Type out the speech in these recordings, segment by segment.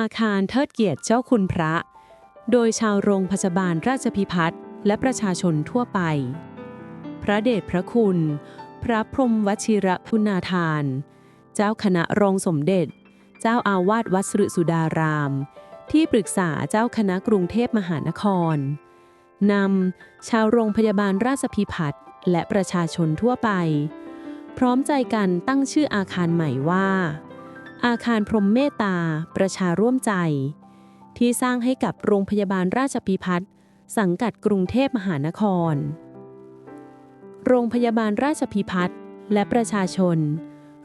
อาคารเทิดเกียรติเจ้าคุณพระ โดยชาวโรงพยาบาลราชพิพัฒน์และประชาชนทั่วไป พระเดชพระคุณ พระพรมวชิระคุณาทาน เจ้าคณะรองสมเด็จ เจ้าอาวาสวัดสรุสุดาราม ที่ปรึกษาเจ้าคณะกรุงเทพมหานครนำชาวโรงพยาบาลราชพิพัฒน์และประชาชนทั่วไป พร้อมใจกันตั้งชื่ออาคารใหม่ว่า อาคารพรหมเมตตา ประชาร่วมใจ ที่สร้างให้กับโรงพยาบาลราชพิพัฒน์สังกัดกรุงเทพมหานคร โรงพยาบาลราชพิพัฒน์และประชาชน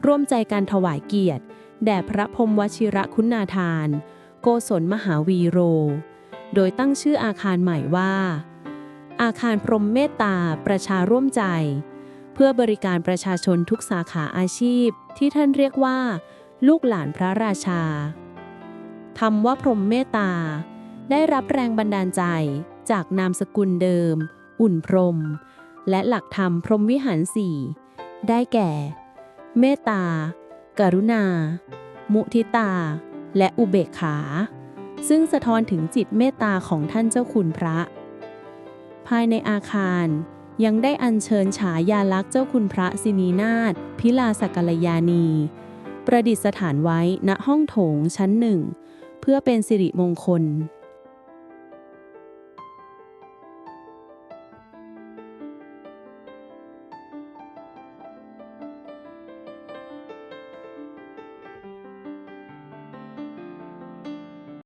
ร่วมใจการถวายเกียรติ แด่พระพรมวชิระคุณาทาน โกศลมหาวีโร โดยตั้งชื่ออาคารใหม่ว่า อาคารพรหมเมตตา ประชาร่วมใจ เพื่อบริการประชาชนทุกสาขาอาชีพที่ท่านเรียกว่า ลูกหลานพระราชาคำว่าพรหมเมตตา ได้รับแรงบันดาลใจจากนามสกุลเดิม อุ่นพรม และหลักธรรมพรหมวิหารสี่ได้แก่ เมตตา กรุณา มุทิตา และอุเบกขา ซึ่งสะท้อนถึงจิตเมตตาของท่านเจ้าคุณพระ ภายในอาคารยังได้อัญเชิญฉายาลักษณ์เจ้าคุณพระสินีนาถพิลาสกลยานี ประดิษฐานไว้ณห้องโถงชั้นหนึ่ง เพื่อเป็นสิริมงคล